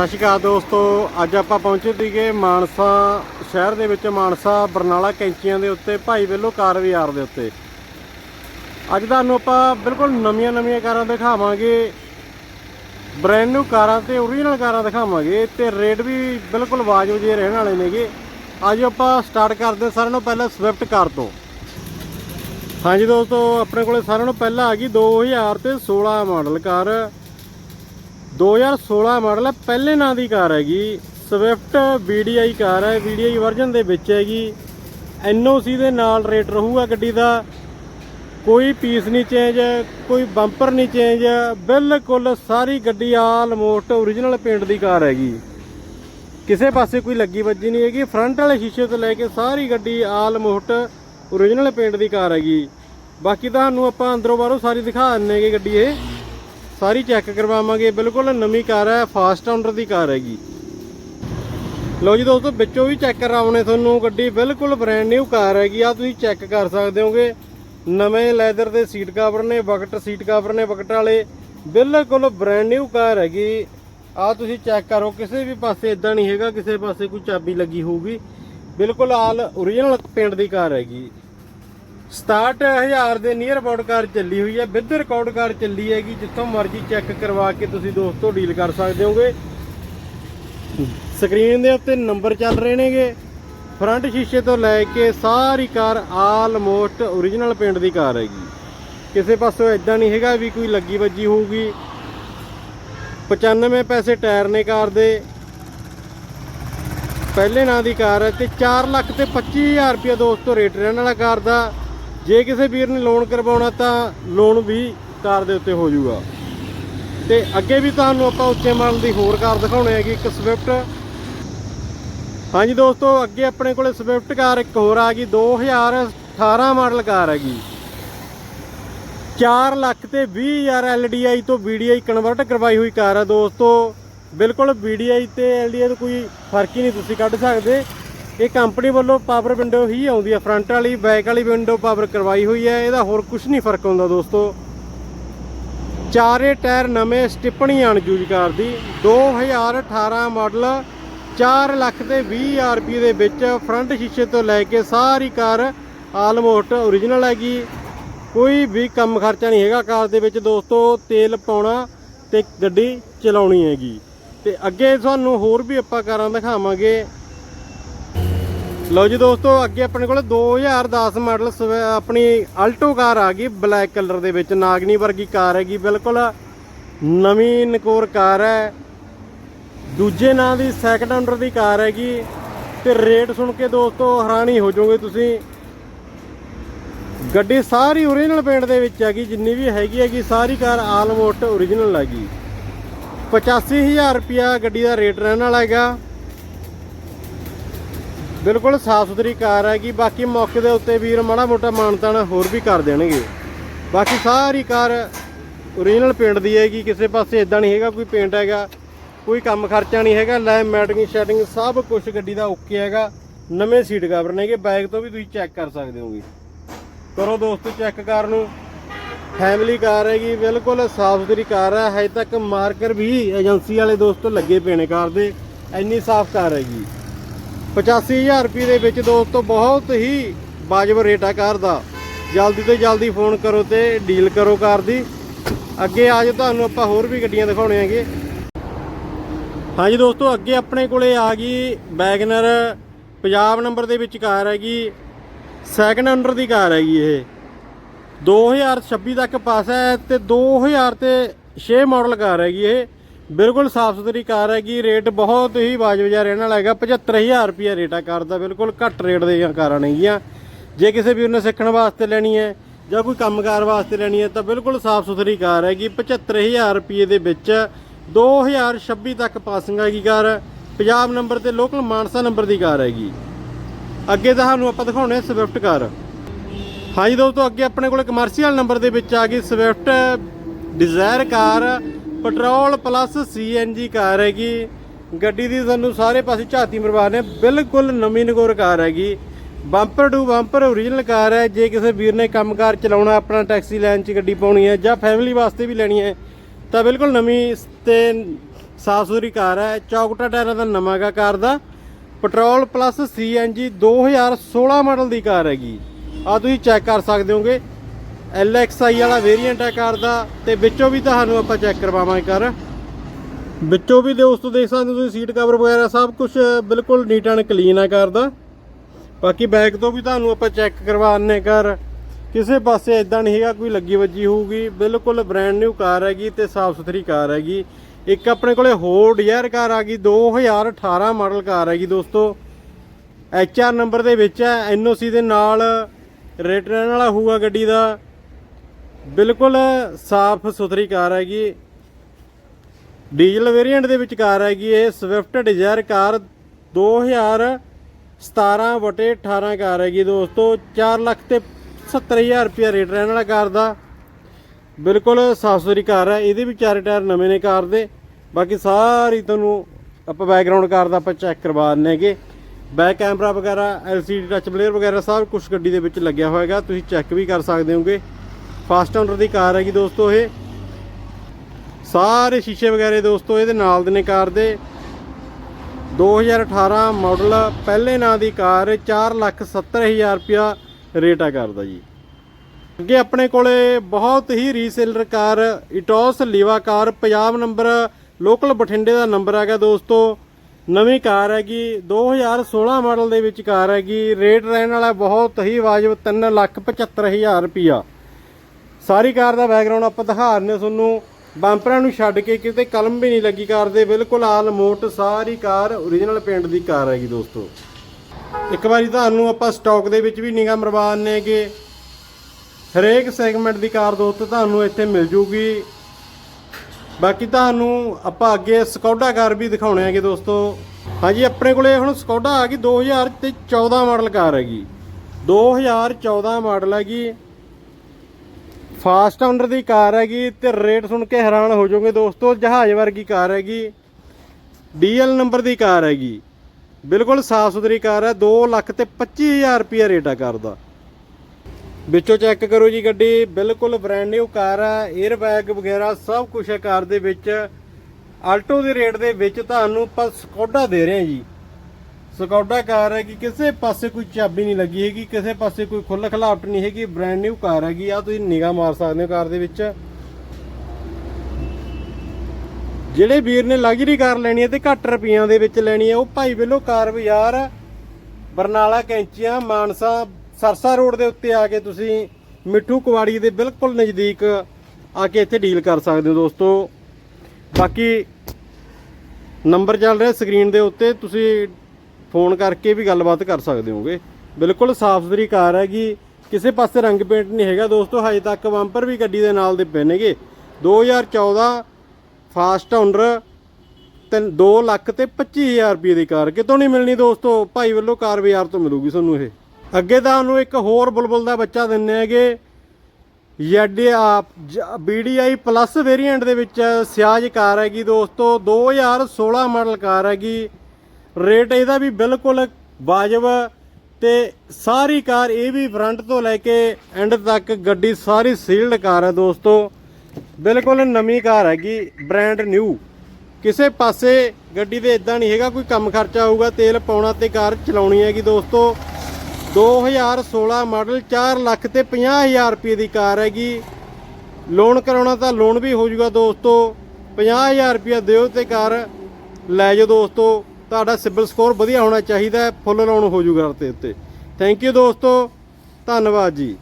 ਸਤਿ ਸ਼੍ਰੀ ਅਕਾਲ ਦੋਸਤੋ, ਅੱਜ ਆਪਾਂ ਪਹੁੰਚੇ ਸੀਗੇ ਮਾਨਸਾ ਸ਼ਹਿਰ ਦੇ ਵਿੱਚ, ਮਾਨਸਾ ਬਰਨਾਲਾ ਕੈਂਚੀਆਂ ਦੇ ਉੱਤੇ, ਭਾਈ ਵੇਲੋ ਕਾਰ ਬਾਜ਼ਾਰ ਦੇ ਉੱਤੇ। ਅੱਜ ਤੁਹਾਨੂੰ ਆਪਾਂ ਬਿਲਕੁਲ ਨਵੀਆਂ ਨਵੀਆਂ ਕਾਰਾਂ ਦਿਖਾਵਾਂਗੇ। ਬ੍ਰੈਂਡ ਨਿਊ ਕਾਰਾਂ ਤੇ ਓਰੀਜਨਲ ਕਾਰਾਂ ਦਿਖਾਵਾਂਗੇ ਤੇ ਰੇਟ ਵੀ ਬਿਲਕੁਲ ਵਾਜਬ ਜੇ ਰਹਿਣ ਵਾਲੇ ਨੇਗੇ। ਅੱਜ ਆਪਾਂ ਸਟਾਰਟ ਕਰਦੇ ਸਾਰਿਆਂ ਨੂੰ ਪਹਿਲਾਂ ਸਵਿਫਟ ਕਾਰ ਤੋਂ। ਹਾਂਜੀ ਦੋਸਤੋ, ਆਪਣੇ ਕੋਲੇ ਸਾਰਿਆਂ ਨੂੰ ਪਹਿਲਾਂ ਆ ਗਈ 2000 ਤੇ 16 ਮਾਡਲ ਕਾਰ। 2016 ਮਾਡਲ ਹੈ, ਪਹਿਲੇ ਨਾਂ ਦੀ ਕਾਰ ਹੈਗੀ। ਸਵਿਫਟ VDI ਕਾਰ ਹੈ VDI ਵਰਜ਼ਨ ਦੇ ਵਿੱਚ ਹੈਗੀ। NOC ਦੇ ਨਾਲ ਰੇਟ ਰਹੂਗਾ ਗੱਡੀ ਦਾ। ਕੋਈ ਪੀਸ ਨਹੀਂ ਚੇਂਜ ਕੋਈ ਬੰਪਰ ਨਹੀਂ ਚੇਂਜ ਬਿਲਕੁਲ ਸਾਰੀ ਗੱਡੀ ਆਲਮੋਸਟ ਓਰੀਜਨਲ ਪੇਂਟ ਦੀ ਕਾਰ ਹੈਗੀ। ਕਿਸੇ ਪਾਸੇ ਕੋਈ ਲੱਗੀ ਵੱਜੀ ਨਹੀਂ ਹੈਗੀ। ਫਰੰਟ ਵਾਲੇ ਸ਼ੀਸ਼ੇ ਤੋਂ ਲੈ ਕੇ ਸਾਰੀ ਗੱਡੀ ਆਲਮੋਸਟ ਓਰੀਜਨਲ ਪੇਂਟ ਦੀ ਕਾਰ ਹੈਗੀ। ਬਾਕੀ ਤੁਹਾਨੂੰ ਆਪਾਂ ਅੰਦਰੋਂ ਬਾਹਰੋਂ ਸਾਰੀ ਦਿਖਾ ਦਿੰਨੇਗੇ ਗੱਡੀ ਇਹ। ਸਾਰੀ ਚੈੱਕ ਕਰਵਾਵਾਂਗੇ। ਬਿਲਕੁਲ ਨਵੀਂ ਕਾਰ ਹੈ ਫਾਸਟ ਓਨਰ ਦੀ ਕਾਰ ਹੈਗੀ। ਲਓ ਜੀ ਦੋਸਤੋ, ਵਿੱਚੋਂ ਵੀ ਚੈੱਕ ਕਰਾਉਣੇ ਤੁਹਾਨੂੰ। ਗੱਡੀ ਬਿਲਕੁਲ ਬ੍ਰੈਂਡ ਨਿਊ ਕਾਰ ਹੈਗੀ ਆ, ਤੁਸੀਂ ਚੈੱਕ ਕਰ ਸਕਦੇ ਹੋਗੇ। ਨਵੇਂ ਲੈਦਰ ਦੇ ਸੀਟ ਕਵਰ ਨੇ ਬਕਟ ਸੀਟ ਕਵਰ ਨੇ ਬਕਟ ਵਾਲੇ। ਬਿਲਕੁਲ ਬ੍ਰੈਂਡ ਨਿਊ ਕਾਰ ਹੈਗੀ। ਆ ਤੁਸੀਂ ਚੈੱਕ ਕਰੋ, ਕਿਸੇ ਵੀ ਪਾਸੇ ਇਦਾਂ ਨਹੀਂ ਹੈਗਾ, ਕਿਸੇ ਪਾਸੇ ਕੋਈ ਚਾਬੀ ਲੱਗੀ ਹੋਊਗੀ। ਬਿਲਕੁਲ ਆਲ ਓਰੀਜਨਲ ਪੇਂਟ ਦੀ ਕਾਰ ਹੈਗੀ। 67000 ਦੇ ਨੀਅਰ ਅਬਾਊਟ ਕਾਰ ਚੱਲੀ ਹੋਈ ਹੈ। ਵਿਦ ਰਿਕਾਰਡ ਕਾਰ ਚੱਲੀ ਹੈਗੀ, ਜਿੱਥੋਂ ਮਰਜ਼ੀ ਚੈੱਕ ਕਰਵਾ ਕੇ ਤੁਸੀਂ ਦੋਸਤੋ ਡੀਲ ਕਰ ਸਕਦੇ ਹੋਗੇ। ਸਕਰੀਨ ਦੇ ਉੱਤੇ ਨੰਬਰ ਚੱਲ ਰਹੇ ਨੇਗੇ। ਫਰੰਟ ਸ਼ੀਸ਼ੇ ਤੋਂ ਲੈ ਕੇ ਸਾਰੀ ਕਾਰ, ਆਲਮੋਸਟ ਓਰੀਜਨਲ ਪੇਂਟ ਦੀ ਕਾਰ ਹੈਗੀ। ਕਿਸੇ ਪਾਸੋਂ ਇਦਾਂ ਨਹੀਂ ਹੈਗਾ ਵੀ ਕੋਈ ਲੱਗੀ ਵੱਜੀ ਹੋਊਗੀ। 95 ਪੈਸੇ ਟਾਇਰ ਨੇ ਕਾਰ ਦੇ। ਪਹਿਲੇ ਨਾਂ ਦੀ ਕਾਰ ਹੈ ਤੇ 4 ਲੱਖ ਤੇ 25000 ਰੁਪਏ ਦੋਸਤੋ ਰੇਟ ਰਹਿਣ ਵਾਲਾ ਕਾਰ ਦਾ। ਜੇ ਕਿਸੇ ਵੀਰ ਨੇ ਲੋਨ ਕਰਵਾਉਣਾ ਤਾਂ ਲੋਨ ਵੀ ਕਾਰ ਦੇ ਉੱਤੇ ਹੋ ਜਾਊਗਾ। ਤੇ ਅੱਗੇ ਵੀ ਤੁਹਾਨੂੰ ਆਪਾਂ ਉੱਚੇ ਮਾਡਲ ਦੀ ਹੋਰ ਕਾਰ ਦਿਖਾਉਣੇ ਹੈਗੀ ਇੱਕ ਸਵਿਫਟ ਹਾਂਜੀ ਦੋਸਤੋ, ਅੱਗੇ ਆਪਣੇ ਕੋਲੇ ਸਵਿਫਟ ਕਾਰ ਇੱਕ ਹੋਰ ਆ ਗਈ 2018 ਮਾਡਲ ਕਾਰ ਹੈਗੀ। 4 ਲੱਖ ਤੇ 20000 LDI ਤੋਂ VDI ਕਨਵਰਟ ਕਰਵਾਈ ਹੋਈ ਕਾਰ ਹੈ ਦੋਸਤੋ। ਬਿਲਕੁਲ VDI ਤੇ LDI ਦਾ ਕੋਈ ਫ਼ਰਕ ਹੀ ਨਹੀਂ, ਤੁਸੀਂ ਕੱਢ ਸਕਦੇ। ਇਹ ਕੰਪਨੀ ਵੱਲੋਂ ਪਾਵਰ ਵਿੰਡੋ ਹੀ ਆਉਂਦੀ ਹੈ ਫਰੰਟ ਵਾਲੀ ਬੈਕ ਵਾਲੀ ਵਿੰਡੋ ਪਾਵਰ ਕਰਵਾਈ ਹੋਈ ਹੈ ਇਹਦਾ ਹੋਰ ਕੁਝ ਨਹੀਂ ਫ਼ਰਕ ਹੁੰਦਾ ਦੋਸਤੋ। ਚਾਰੇ ਟਾਇਰ ਨਵੇਂ ਸਟਿੱਪਣੀ ਆਣ ਯੂਜ਼ ਕਾਰ ਦੀ 2018 ਮਾਡਲ 4 ਲੱਖ ਤੇ 20000 ਰੁਪਏ ਦੇ ਵਿੱਚ ਫਰੰਟ ਸ਼ੀਸ਼ੇ ਤੋਂ ਲੈ ਕੇ ਸਾਰੀ ਕਾਰ ਆਲਮੋਸਟ ਓਰੀਜਨਲ ਹੈਗੀ। ਕੋਈ ਵੀ ਕੰਮ ਖਰਚਾ ਨਹੀਂ ਹੈਗਾ ਕਾਰ ਦੇ ਵਿੱਚ ਦੋਸਤੋ। ਤੇਲ ਪਾਉਣਾ ਤੇ ਗੱਡੀ ਚਲਾਉਣੀ ਹੈਗੀ। ਤੇ ਅੱਗੇ ਤੁਹਾਨੂੰ ਹੋਰ ਵੀ ਆਪਾਂ ਕਾਰਾਂ ਦਿਖਾਵਾਂਗੇ। ਲਓ ਜੀ ਦੋਸਤੋ, ਅੱਗੇ ਆਪਣੇ ਕੋਲ 2010 ਮਾਡਲ ਸਵ- ਆਪਣੀ ਅਲਟੋ ਕਾਰ ਆ ਗਈ ਬਲੈਕ ਕਲਰ ਦੇ ਵਿੱਚ, ਨਾਗਨੀ ਵਰਗੀ ਕਾਰ ਹੈਗੀ, ਬਿਲਕੁਲ ਨਵੀਂ ਨਕੋਰ ਕਾਰ ਹੈ। ਦੂਜੇ ਨਾਂ ਦੀ ਸੈਕੰਡ ਅੰਡਰ ਦੀ ਕਾਰ ਹੈਗੀ, ਤੇ ਰੇਟ ਸੁਣ ਕੇ ਦੋਸਤੋ ਹੈਰਾਨੀ ਹੋ ਜਾਓਗੇ ਤੁਸੀਂ। ਗੱਡੀ ਸਾਰੀ ਓਰੀਜਨਲ ਪੇਂਟ ਦੇ ਵਿੱਚ ਹੈਗੀ, ਜਿੰਨੀ ਵੀ ਹੈਗੀ ਹੈਗੀ, ਸਾਰੀ ਕਾਰ ਆਲਮੋਸਟ ਓਰੀਜਨਲ ਹੈਗੀ। 85000 ਰੁਪਿਆ ਗੱਡੀ ਦਾ ਰੇਟ ਰਹਿਣ ਵਾਲਾ ਹੈਗਾ। ਬਿਲਕੁਲ ਸਾਫ਼ ਸੁਥਰੀ ਕਾਰ ਹੈਗੀ ਬਾਕੀ ਮੌਕੇ ਦੇ ਉੱਤੇ ਵੀਰ ਮਾੜਾ ਮੋਟਾ ਮਾਨਤਾਨ ਹੋਰ ਵੀ ਕਰ ਦੇਣਗੇ। ਬਾਕੀ ਸਾਰੀ ਕਾਰ ਓਰੀਜਨਲ ਪੇਂਟ ਦੀ ਹੈਗੀ, ਕਿਸੇ ਪਾਸੇ ਇਦਾਂ ਨਹੀਂ ਹੈਗਾ, ਕੋਈ ਪੇਂਟ ਹੈਗਾ, ਕੋਈ ਕੰਮ ਖਰਚਾ ਨਹੀਂ ਹੈਗਾ ਲੈ ਮੈਟਿੰਗ ਸ਼ੈਟਿੰਗ ਸਭ ਕੁਝ ਗੱਡੀ ਦਾ ਓਕੇ ਹੈਗਾ। ਨਵੇਂ ਸੀਟ ਕਵਰ ਨੇਗੇ ਬੈਕ ਤੋਂ ਵੀ ਤੁਸੀਂ ਚੈੱਕ ਕਰ ਸਕਦੇ ਹੋਗੇ। ਕਰੋ ਦੋਸਤੋ ਚੈੱਕ ਕਾਰ ਨੂੰ। ਫੈਮਿਲੀ ਕਾਰ ਹੈਗੀ, ਬਿਲਕੁਲ ਸਾਫ਼ ਸੁਥਰੀ ਕਾਰ ਹੈ ਹਜੇ ਤੱਕ ਮਾਰਕਰ ਵੀ ਏਜੰਸੀ ਵਾਲੇ ਦੋਸਤੋ ਲੱਗੇ ਪਏ ਨੇ ਕਾਰ ਦੇ। ਇੰਨੀ ਸਾਫ਼ ਕਾਰ ਹੈਗੀ। 85000 ਰੁਪਏ ਦੇ ਵਿੱਚ ਦੋਸਤੋ, ਬਹੁਤ ਹੀ ਵਾਜਬ ਰੇਟ ਆ ਕਾਰ ਦਾ। ਜਲਦੀ ਤੋਂ ਜਲਦੀ ਫੋਨ ਕਰੋ ਤੇ ਡੀਲ ਕਰੋ ਕਾਰ ਦੀ। ਅੱਗੇ ਆ ਜਾਓ, ਤੁਹਾਨੂੰ ਆਪਾਂ ਹੋਰ ਵੀ ਗੱਡੀਆਂ ਦਿਖਾਉਣੇ ਹੈਗੇ। ਹਾਂਜੀ ਦੋਸਤੋ, ਅੱਗੇ ਆਪਣੇ ਕੋਲੇ ਆ ਗਈ ਵੈਗਨਰ। ਪੰਜਾਬ ਨੰਬਰ ਦੇ ਵਿੱਚ ਕਾਰ ਹੈਗੀ। ਸੈਕੰਡ ਅੰਡਰ ਦੀ ਕਾਰ ਹੈਗੀ ਇਹ। 2026 ਤੱਕ ਪਾਸ ਹੈ ਤੇ 2000 ਤੇ 6 ਮਾਡਲ ਕਾਰ ਹੈਗੀ ਇਹ। ਬਿਲਕੁਲ ਸਾਫ਼ ਸੁਥਰੀ ਕਾਰ ਹੈਗੀ, ਰੇਟ ਬਹੁਤ ਹੀ ਵਾਜਬ ਜਿਹਾ ਰਹਿਣ ਵਾਲਾ ਹੈਗਾ 75000 ਰੁਪਿਆ ਰੇਟ ਆ ਕਾਰ ਦਾ, ਬਿਲਕੁਲ ਘੱਟ ਰੇਟ ਦੇ ਕਾਰਾਂ ਨੇਗੀਆਂ ਜੇ ਕਿਸੇ ਵੀਰ ਨੇ ਸਿੱਖਣ ਵਾਸਤੇ ਲੈਣੀ ਹੈ ਜਾਂ ਕੋਈ ਕੰਮਕਾਰ ਵਾਸਤੇ ਲੈਣੀ ਹੈ, ਤਾਂ ਬਿਲਕੁਲ ਸਾਫ਼ ਸੁਥਰੀ ਕਾਰ ਹੈਗੀ 75000 ਰੁਪਏ ਦੇ ਵਿੱਚ 2026 ਤੱਕ ਪਾਸਿੰਗ ਹੈਗੀ ਕਾਰ, ਪੰਜਾਬ ਨੰਬਰ ਤੇ ਲੋਕਲ ਮਾਨਸਾ ਨੰਬਰ ਦੀ ਕਾਰ ਹੈਗੀ। ਅੱਗੇ ਤੁਹਾਨੂੰ ਆਪਾਂ ਦਿਖਾਉਣੇ ਸਵਿਫਟ ਕਾਰ। ਹਾਂਜੀ ਦੋਸਤੋ, ਅੱਗੇ ਆਪਣੇ ਕੋਲ ਕਮਰਸ਼ੀਅਲ ਨੰਬਰ ਦੇ ਵਿੱਚ ਆ ਗਈ Swift Dzire car. Petrol plus CNG car ਹੈਗੀ। ਗੱਡੀ ਦੀ ਤੁਹਾਨੂੰ ਸਾਰੇ ਪਾਸੇ ਝਾਤੀ ਮਰਵਾ ਨੇ ਬਿਲਕੁਲ ਨਵੀਂ ਨਗੋਰ ਕਾਰ ਹੈਗੀ। Bumper to bumper original car ਹੈ। ਜੇ ਕਿਸੇ ਵੀਰ ਨੇ ਕੰਮਕਾਰ ਚਲਾਉਣਾ, ਆਪਣਾ ਟੈਕਸੀ ਲਾਈਨ 'ਚ ਗੱਡੀ ਪਾਉਣੀ ਹੈ ਜਾਂ ਫੈਮਿਲੀ ਵਾਸਤੇ ਵੀ ਲੈਣੀ ਹੈ, ਤਾਂ ਬਿਲਕੁਲ ਨਵੀਂ ਤੇ ਸਾਫ਼ ਸੁਥਰੀ ਕਾਰ ਹੈ। ਚੌਕਟਾ ਟਾਇਰਾਂ ਦਾ ਨਵਾਂਗਾ ਕਾਰ ਦਾ। ਪੈਟਰੋਲ ਪਲੱਸ ਸੀਐਨਜੀ 2016 ਮਾਡਲ ਦੀ ਕਾਰ ਹੈਗੀ। ਆ ਤੁਸੀਂ ਚੈੱਕ ਕਰ ਸਕਦੇ ਹੋਗੇ। LXI ਵਾਲਾ ਵੇਰੀਐਂਟ ਹੈ ਕਾਰ ਦਾ, ਤੇ ਵਿੱਚੋਂ ਵੀ ਤੁਹਾਨੂੰ ਆਪਾਂ ਚੈੱਕ ਕਰਵਾਵਾਂਗੇ ਕਾਰ। ਵਿੱਚੋਂ ਵੀ ਦੋਸਤੋ ਦੇਖ ਸਕਦੇ ਹੋ ਤੁਸੀਂ ਸੀਟ ਕਵਰ ਵਗੈਰਾ, ਸਭ ਕੁਝ ਬਿਲਕੁਲ ਨੀਟ ਐਂਡ ਕਲੀਨ ਹੈ ਕਾਰ ਦਾ। ਬਾਕੀ ਬੈਕ ਤੋਂ ਵੀ ਤੁਹਾਨੂੰ ਆਪਾਂ ਚੈੱਕ ਕਰਵਾਉਣੇ ਕਰ। ਕਿਸੇ ਪਾਸੇ ਇਦਾਂ ਨਹੀਂ ਹੈਗਾ, ਕੋਈ ਲੱਗੀ ਵੱਜੀ ਹੋਊਗੀ, ਬਿਲਕੁਲ ਬ੍ਰਾਂਡ ਨਿਊ ਕਾਰ ਹੈਗੀ ਤੇ ਸਾਫ਼ ਸੁਥਰੀ ਕਾਰ ਹੈਗੀ। ਇੱਕ ਆਪਣੇ ਕੋਲੇ ਹੋਰ ਡਿਜ਼ਾਇਰ ਕਾਰ ਆ ਗਈ 2018 ਮਾਡਲ ਕਾਰ ਹੈਗੀ ਦੋਸਤੋ। ਐਚਆਰ ਨੰਬਰ ਦੇ ਵਿੱਚ ਹੈ ਐਨਓਸੀ ਦੇ ਨਾਲ ਰੇਟ ਰਹਿਣ ਵਾਲਾ ਹੋਊਗਾ ਗੱਡੀ ਦਾ। ਬਿਲਕੁਲ ਸਾਫ਼ ਸੁਥਰੀ ਕਾਰ ਹੈਗੀ। ਡੀਜ਼ਲ ਵੇਰੀਐਂਟ ਦੇ ਵਿੱਚ ਕਾਰ ਹੈਗੀ ਇਹ ਸਵਿਫਟ ਡਿਜ਼ਾਇਰ ਕਾਰ 2017 ਵਟੇ 18 ਕਾਰ ਹੈਗੀ ਦੋਸਤੋ 4 ਲੱਖ ਤੇ 70000 ਰੁਪਿਆ ਰੇਟ ਰਹਿਣ ਵਾਲਾ ਕਾਰ ਦਾ। ਬਿਲਕੁਲ ਸਾਫ਼ ਸੁਥਰੀ ਕਾਰ ਹੈ, ਇਹਦੇ ਵੀ ਚਾਰੇ ਟਾਇਰ ਨਵੇਂ ਨੇ ਕਾਰ ਦੇ। ਬਾਕੀ ਸਾਰੀ ਤੁਹਾਨੂੰ ਆਪਾਂ ਬੈਕਗ੍ਰਾਉਂਡ ਕਾਰ ਦਾ ਆਪਾਂ ਚੈੱਕ ਕਰਵਾ ਦਿੰਨੇਗੇ ਬੈਕ ਕੈਮਰਾ ਵਗੈਰਾ LCD ਟੱਚ ਪਲੇਅਰ ਵਗੈਰਾ ਸਭ ਕੁਝ ਗੱਡੀ ਦੇ ਵਿੱਚ ਲੱਗਿਆ ਹੋਏਗਾ ਤੁਸੀਂ ਚੈੱਕ ਵੀ ਕਰ ਸਕਦੇ ਹੋਗੇ। ਫਾਸਟ ਓਨਰ ਦੀ ਕਾਰ ਹੈਗੀ ਦੋਸਤੋ ਇਹ। ਸਾਰੇ ਸ਼ੀਸ਼ੇ ਵਗੈਰੇ ਦੋਸਤੋ ਇਹਦੇ ਨਾਲ ਦੇ ਨੇ ਕਾਰ ਦੇ। 2018 ਮਾਡਲ ਪਹਿਲੇ ਨਾਂ ਦੀ ਕਾਰ 470000 ਰੁਪਿਆ ਰੇਟ ਆ ਕਰਦਾ ਜੀ। ਅੱਗੇ ਆਪਣੇ ਕੋਲੇ ਬਹੁਤ ਹੀ reseller car Etios Liva car, Punjab number local ਬਠਿੰਡੇ ਦਾ ਨੰਬਰ ਹੈਗਾ ਦੋਸਤੋ। ਨਵੀਂ ਕਾਰ ਹੈਗੀ 2016 ਮਾਡਲ ਦੇ ਵਿੱਚ ਕਾਰ ਹੈਗੀ। ਰੇਟ ਰਹਿਣ ਵਾਲਾ ਬਹੁਤ ਹੀ ਵਾਜਬ 375000 ਰੁਪਿਆ ਸਾਰੀ ਕਾਰ ਦਾ ਬੈਕਗ੍ਰਾਉਂਡ ਆਪਾਂ ਦਿਖਾ ਰਹੇ ਤੁਹਾਨੂੰ। ਬੰਪਰਾਂ ਨੂੰ ਛੱਡ ਕੇ ਕਿਤੇ ਕਲਮ ਵੀ ਨਹੀਂ ਲੱਗੀ ਕਾਰ ਦੇ, ਬਿਲਕੁਲ ਆਲ ਮੋਟ ਸਾਰੀ ਕਾਰ origignal ਪੇਂਟ ਦੀ ਕਾਰ ਹੈਗੀ ਦੋਸਤੋ। ਇੱਕ ਵਾਰੀ ਤੁਹਾਨੂੰ ਆਪਾਂ ਸਟਾਕ ਦੇ ਵਿੱਚ ਵੀ ਨਿਗਾਹ ਮਰਵਾ ਨੇਗੇ ਹਰੇਕ ਸੈਗਮੈਂਟ ਦੀ ਕਾਰ ਦੋਸਤੋ ਤੁਹਾਨੂੰ ਇੱਥੇ ਮਿਲ ਜੂਗੀ। ਬਾਕੀ ਤੁਹਾਨੂੰ ਆਪਾਂ ਅੱਗੇ ਸਕੌਡਾ ਕਾਰ ਵੀ ਦਿਖਾਉਣੇ ਹੈਗੇ ਦੋਸਤੋ। ਹਾਂਜੀ, ਆਪਣੇ ਕੋਲੇ ਹੁਣ ਸਕੌਡਾ ਆ ਗਈ 2014 ਮਾਡਲ ਕਾਰ ਹੈਗੀ। 2014 ਮਾਡਲ ਹੈਗੀ। ਫਾਸਟ ਓਨਰ ਦੀ ਕਾਰ ਹੈਗੀ ਤੇ ਰੇਟ ਸੁਣ ਕੇ ਹੈਰਾਨ ਹੋ ਜਾਓਗੇ ਦੋਸਤੋ, ਜਹਾਜ਼ ਵਰਗੀ ਕਾਰ ਹੈਗੀ। ਡੀਐਲ ਨੰਬਰ ਦੀ ਕਾਰ ਹੈਗੀ। ਬਿਲਕੁਲ ਸਾਫ਼ ਸੁਥਰੀ ਕਾਰ ਹੈ 2 ਲੱਖ ਤੇ 25000 ਰੁਪਏ ਰੇਟ ਆ ਕਾਰ ਦਾ। ਵਿੱਚੋਂ ਚੈੱਕ ਕਰੋ ਜੀ ਗੱਡੀ, ਬਿਲਕੁਲ ਬ੍ਰੈਂਡ ਨਿਊ ਕਾਰ ਹੈ 에ਅਰ ਬੈਗ ਵਗੈਰਾ ਸਭ ਕੁਝ ਹੈ ਕਾਰ ਦੇ ਵਿੱਚ। ਆਲਟੋ ਦੇ ਰੇਟ ਦੇ ਵਿੱਚ ਤੁਹਾਨੂੰ ਆਪਾਂ ਸਕੋਡਾ ਦੇ ਰਹੇ ਹਾਂ ਜੀ। ਸਕੌਡਾ ਕਾਰ ਹੈ ਕਿ ਕਿਸੇ ਪਾਸੇ ਕੋਈ ਚਾਬੀ ਨਹੀਂ ਲੱਗੀ ਹੈਗੀ, ਕਿਸੇ ਪਾਸੇ ਕੋਈ ਖੁੱਲ ਖਲਾਵਟ ਨਹੀਂ ਹੈਗੀ ਬ੍ਰੈਂਡ ਨਿਊ ਕਾਰ ਹੈਗੀ ਆ, ਤੁਸੀਂ ਨਿਗਾਹ ਮਾਰ ਸਕਦੇ ਹੋ ਕਾਰ ਦੇ ਵਿੱਚ। ਜਿਹੜੇ ਵੀਰ ਨੇ ਲਗਜ਼ਰੀ ਕਾਰ ਲੈਣੀ ਹੈ ਤੇ ਘੱਟ ਰੁਪਈਆਂ ਦੇ ਵਿੱਚ ਲੈਣੀ ਹੈ, ਉਹ ਭਾਈ ਵੱਲੋਂ ਕਾਰ ਬਾਜ਼ਾਰ, ਬਰਨਾਲਾ, ਕੈਂਚੀਆਂ, ਮਾਨਸਾ, ਸਰਸਾ ਰੋਡ ਦੇ ਉੱਤੇ ਆ ਕੇ ਤੁਸੀਂ ਮਿੱਠੂ ਕੁਵਾੜੀ ਦੇ ਬਿਲਕੁਲ ਨਜ਼ਦੀਕ ਆ ਕੇ ਇੱਥੇ ਡੀਲ ਕਰ ਸਕਦੇ ਹੋ ਦੋਸਤੋ। ਬਾਕੀ ਨੰਬਰ ਚੱਲ ਰਿਹਾ ਸਕਰੀਨ ਦੇ ਉੱਤੇ, ਤੁਸੀਂ ਫੋਨ ਕਰਕੇ ਵੀ ਗੱਲਬਾਤ ਕਰ ਸਕਦੇ ਹੋਗੇ। ਬਿਲਕੁਲ ਸਾਫ਼ ਸੁਥਰੀ ਕਾਰ ਹੈਗੀ ਕਿਸੇ ਪਾਸੇ ਰੰਗ ਪੇਂਟ ਨਹੀਂ ਹੈਗਾ ਦੋਸਤੋ, ਹਜੇ ਤੱਕ ਬੰਪਰ ਵੀ ਗੱਡੀ ਦੇ ਨਾਲ ਦੇ ਪਏ ਨੇਗੇ। 2014 ਫਾਸਟ ਓਨਰ ਤੇ 2 ਲੱਖ ਤੇ 25000 ਰੁਪਏ ਦੀ ਕਾਰ। ਕਿਤੋਂ ਨਹੀਂ ਮਿਲਣੀ ਦੋਸਤੋ? ਭਾਈ ਵੱਲੋਂ ਕਾਰ ਬਾਜ਼ਾਰ ਤੋਂ ਮਿਲੂਗੀ ਤੁਹਾਨੂੰ ਇਹ। ਅੱਗੇ ਤਾਂ ਉਹਨੂੰ ਇੱਕ ਹੋਰ ਬੁਲਬੁਲ ਦਾ ਬੱਚਾ ਦਿੰਨੇ ਹੈਗੇ। ਯੈਡ ਆਪ BDI ਪਲੱਸ ਵੇਰੀਐਂਟ ਦੇ ਵਿੱਚ ਸਿਆਜ ਕਾਰ ਹੈਗੀ ਦੋਸਤੋ। 2016 ਮਾਡਲ ਕਾਰ ਹੈਗੀ। ਰੇਟ ਇਹਦਾ ਵੀ ਬਿਲਕੁਲ ਵਾਜਬ ਤੇ ਸਾਰੀ ਕਾਰ ਇਹ ਵੀ ਫਰੰਟ ਤੋਂ ਲੈ ਕੇ ਐਂਡ ਤੱਕ ਗੱਡੀ ਸਾਰੀ ਸੀਲਡ ਕਾਰ ਹੈ ਦੋਸਤੋ। ਬਿਲਕੁਲ ਨਵੀਂ ਕਾਰ ਹੈਗੀ ਬ੍ਰਾਂਡ ਨਿਊ ਕਿਸੇ ਪਾਸੇ ਗੱਡੀ ਦੇ ਇਦਾਂ ਨਹੀਂ ਹੈਗਾ, ਕੋਈ ਕੰਮ ਖਰਚਾ ਹੋਊਗਾ, ਤੇਲ ਪਾਉਣਾ ਤੇ ਕਾਰ ਚਲਾਉਣੀ ਹੈਗੀ ਦੋਸਤੋ। 2016 ਮਾਡਲ 4 ਲੱਖ ਤੇ 50000 ਰੁਪਏ ਦੀ ਕਾਰ ਹੈਗੀ। ਲੋਨ ਕਰਾਉਣਾ ਤਾਂ ਲੋਨ ਵੀ ਹੋ ਜਾਊਗਾ ਦੋਸਤੋ। 50000 ਰੁਪਏ ਦਿਓ ਤੇ ਕਾਰ ਲੈ ਜਾਓ ਦੋਸਤੋ। ਤੁਹਾਡਾ ਸਿਬਲ ਸਕੋਰ ਵਧੀਆ ਹੋਣਾ ਚਾਹੀਦਾ ਫੁੱਲ ਲੋਨ ਹੋ ਜਾਊਗਾ ਤੇ ਉੱਤੇ। ਥੈਂਕ ਯੂ ਦੋਸਤੋ, ਧੰਨਵਾਦ ਜੀ।